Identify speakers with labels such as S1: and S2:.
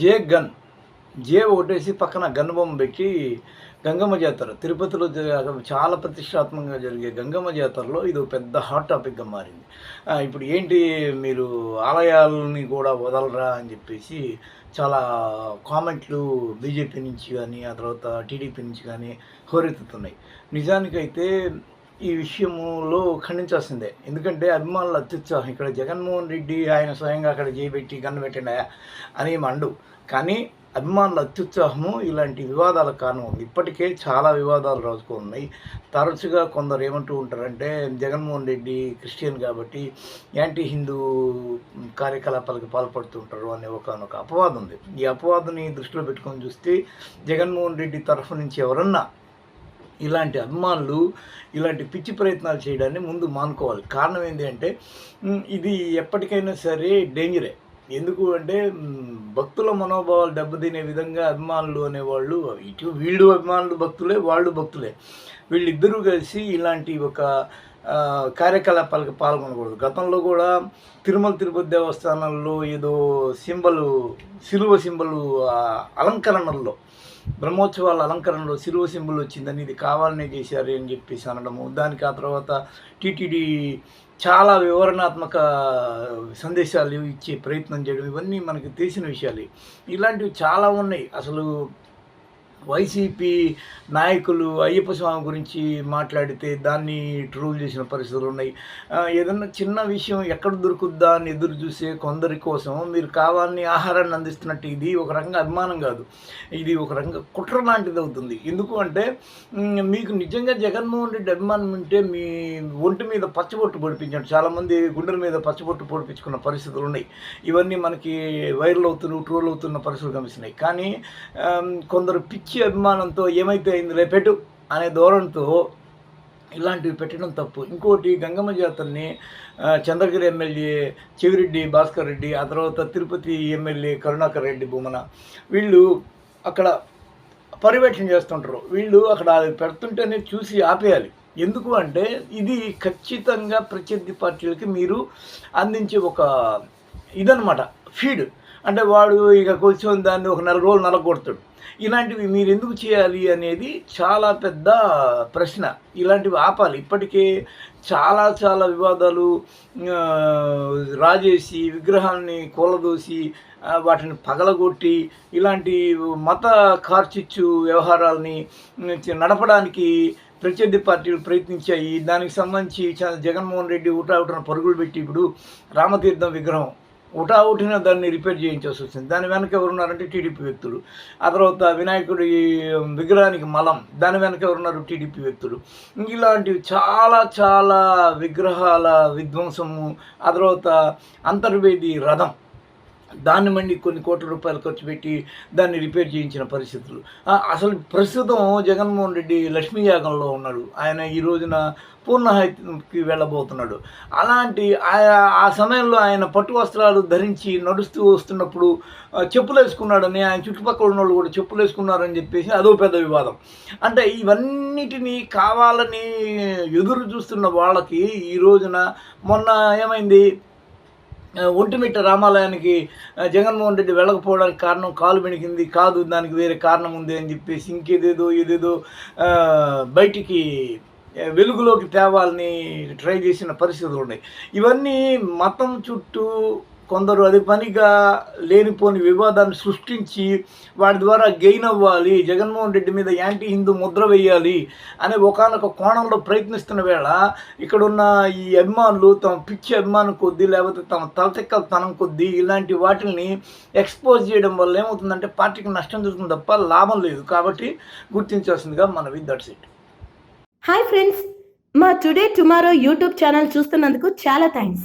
S1: జే gun జే ఒకటేసి పక్కన gun బొమ్మ పెట్టి గంగమ్మ జాతర. తిరుపతిలో చాలా ప్రతిష్టాత్మకంగా జరిగే గంగమ్మ జాతరలో ఇది ఒక పెద్ద హాట్ టాపిక్గా మారింది. ఇప్పుడు ఏంటి మీరు ఆలయాలని కూడా వదలరా అని చెప్పేసి చాలా కామెంట్లు బీజేపీ నుంచి కానీ ఆ తర్వాత టీడీపీ నుంచి కానీ హోరెత్తుతున్నాయి. నిజానికైతే ఈ విషయంలో ఖండించాల్సిందే. ఎందుకంటే అభిమానుల అత్యుత్సాహం ఇక్కడ జగన్మోహన్ రెడ్డి ఆయన స్వయంగా అక్కడ చేయబెట్టి గన్ను పెట్టినా అని మండు. కానీ అభిమానుల అత్యుత్సాహము ఇలాంటి వివాదాలకు కారణం ఉంది. ఇప్పటికే చాలా వివాదాలు రాజుకున్నాయి. తరచుగా కొందరు ఏమంటూ ఉంటారంటే జగన్మోహన్ రెడ్డి క్రిస్టియన్ కాబట్టి యాంటీ హిందూ కార్యకలాపాలకు పాల్పడుతుంటారు అనే ఒక అపవాదం ఉంది ఈ అపవాదని దృష్టిలో పెట్టుకొని చూస్తే జగన్మోహన్ రెడ్డి తరఫు నుంచి ఎవరన్నా ఇలాంటి అభిమానులు ఇలాంటి పిచ్చి ప్రయత్నాలు చేయడాన్ని ముందు మానుకోవాలి. కారణం ఏంటి అంటే ఇది ఎప్పటికైనా సరే డేంజరే. ఎందుకు అంటే భక్తుల మనోభావాలు దెబ్బతినే విధంగా అభిమానులు అనేవాళ్ళు ఇటు వీళ్ళు అభిమానులు భక్తులే వాళ్ళు భక్తులే. వీళ్ళిద్దరూ కలిసి ఇలాంటి ఒక కార్యకలాపాలకు పాల్గొనకూడదు. గతంలో కూడా తిరుమల తిరుపతి దేవస్థానంలో ఏదో సింబలు సిలువ సింబలు అలంకరణల్లో బ్రహ్మోత్సవాల అలంకరణలో సిలువ సింబల్ వచ్చిందని ఇది కావాలనే చేశారు అని చెప్పేసి అనడము. దానికి ఆ తర్వాత టీటీడీ చాలా వివరణాత్మక సందేశాలు ఇచ్చే ప్రయత్నం చేయడం ఇవన్నీ మనకి తెలిసిన విషయాలు. ఇలాంటివి చాలా ఉన్నాయి. అసలు వైసీపీ నాయకులు అయ్యప్ప స్వామి గురించి మాట్లాడితే దాన్ని ట్రోల్ చేసిన పరిస్థితులు ఉన్నాయి. ఏదన్నా చిన్న విషయం ఎక్కడ దొరుకుద్దా అని ఎదురు చూసే కొందరి కోసం మీరు కావాలని ఆహారాన్ని అందిస్తున్నట్టు ఇది ఒక రకంగా అభిమానం కాదు. ఇది ఒక రకంగా కుట్ర లాంటిది అవుతుంది. ఎందుకు అంటే మీకు నిజంగా జగన్మోహన్ రెడ్డి అభిమానం ఉంటే మీ ఒంటి మీద పచ్చబొట్టు పొడిపించాడు. చాలామంది గుండెల మీద పచ్చబొట్టు పొడిపించుకున్న పరిస్థితులు ఉన్నాయి. ఇవన్నీ మనకి వైరల్ అవుతున్న ట్రోల్ అవుతున్న పరిస్థితులు కనిపిస్తున్నాయి. కానీ కొందరు పిచ్చి అభిమానంతో ఏమైతే అయింది రేపెట్టు అనే ధోరణితో ఇలాంటివి పెట్టడం తప్పు. ఇంకోటి గంగమ్మ జాతరని చంద్రగిరి ఎమ్మెల్యే చెవిరెడ్డి భాస్కర్ రెడ్డి ఆ తర్వాత తిరుపతి ఎమ్మెల్యే కరుణాకర్ రెడ్డి బొమ్మన వీళ్ళు అక్కడ పర్యవేక్షణ చేస్తుంటారు. వీళ్ళు అక్కడ అది పెడుతుంటేనే చూసి ఆపేయాలి. ఎందుకు అంటే ఇది ఖచ్చితంగా ప్రత్యర్థి పార్టీలకి మీరు అందించే ఒక ఇదనమాట ఫీడ్. అంటే వాడు ఇక కూర్చొని దాన్ని ఒక నెల రోజులు నలగొడతాడు. ఇలాంటివి మీరు ఎందుకు చేయాలి అనేది చాలా పెద్ద ప్రశ్న. ఇలాంటివి ఆపాలి. ఇప్పటికే చాలా చాలా వివాదాలు రాజేసి విగ్రహాన్ని కూలదోసి వాటిని పగలగొట్టి ఇలాంటి మత కార్చిచ్చు వ్యవహారాలని నడపడానికి ప్రత్యర్థి పార్టీలు ప్రయత్నించాయి. దానికి సంబంధించి చ- జగన్మోహన్ రెడ్డి ఊటావుటన పరుగులు పెట్టి ఇప్పుడు రామతీర్థం విగ్రహం ఊటావుటిన దాన్ని రిపేర్ చేయించాల్సి వచ్చింది. దాని వెనక ఎవరున్నారంటే టీడీపీ వ్యక్తులు. ఆ తర్వాత వినాయకుడి విగ్రహానికి మలం. దాని వెనక ఎవరున్నారు? టీడీపీ వ్యక్తులు. ఇలాంటివి చాలా చాలా విగ్రహాల విధ్వంసము ఆ తర్వాత అంతర్వేది రథం. దాన్ని మళ్ళీ కొన్ని కోట్ల రూపాయలు ఖర్చు పెట్టి దాన్ని రిపేర్ చేయించిన పరిస్థితులు. అసలు ప్రస్తుతం జగన్మోహన్ రెడ్డి లక్ష్మీ యాగంలో ఉన్నాడు. ఆయన ఈ రోజున పూర్ణహత్యకి వెళ్ళబోతున్నాడు. అలాంటి ఆ- ఆ సమయంలో ఆయన పట్టు వస్త్రాలు ధరించి నడుస్తూ వస్తున్నప్పుడు చెప్పులు వేసుకున్నాడని ఆయన చుట్టుపక్కల ఉన్న వాళ్ళు కూడా చెప్పులు వేసుకున్నారని చెప్పేసి అదో పెద్ద వివాదం. అంటే ఇవన్నిటినీ కావాలని ఎదురు చూస్తున్న వాళ్ళకి ఈ రోజున మొన్న ఏమైంది? ఒంటిమిట్ట రామాలయానికి జగన్మోహన్ రెడ్డి వెళ్ళకపోవడానికి కారణం కాలు బెణికింది కాదు దానికి వేరే కారణం ఉంది అని చెప్పేసి ఇంకేదేదో ఏదేదో బయటికి వెలుగులోకి తేవాలని ట్రై చేసిన పరిస్థితులు ఉన్నాయి. ఇవన్నీ మతం చుట్టూ కొందరు అది పనిగా లేనిపోని వివాదాన్ని సృష్టించి వాటి ద్వారా గెయిన్ అవ్వాలి జగన్మోహన్ రెడ్డి మీద యాంటీ హిందూ ముద్ర వేయాలి అనే ఒకనొక కోణంలో ప్రయత్నిస్తున్న వేళ ఇక్కడున్న ఈ అభిమానులు తమ పిచ్చి అభిమానం కొద్దీ లేకపోతే తమ తలతెక్కలతనం కొద్దీ ఇలాంటి వాటిని ఎక్స్పోజ్ చేయడం వల్ల ఏమవుతుందంటే పార్టీకి నష్టం జరుగుతుంది తప్ప లాభం లేదు. కాబట్టి గుర్తించాల్సిందిగా మన with that's it
S2: hi friends మా టుడే టుమారో యూట్యూబ్ ఛానల్ చూస్తున్నందుకు చాలా థ్యాంక్స్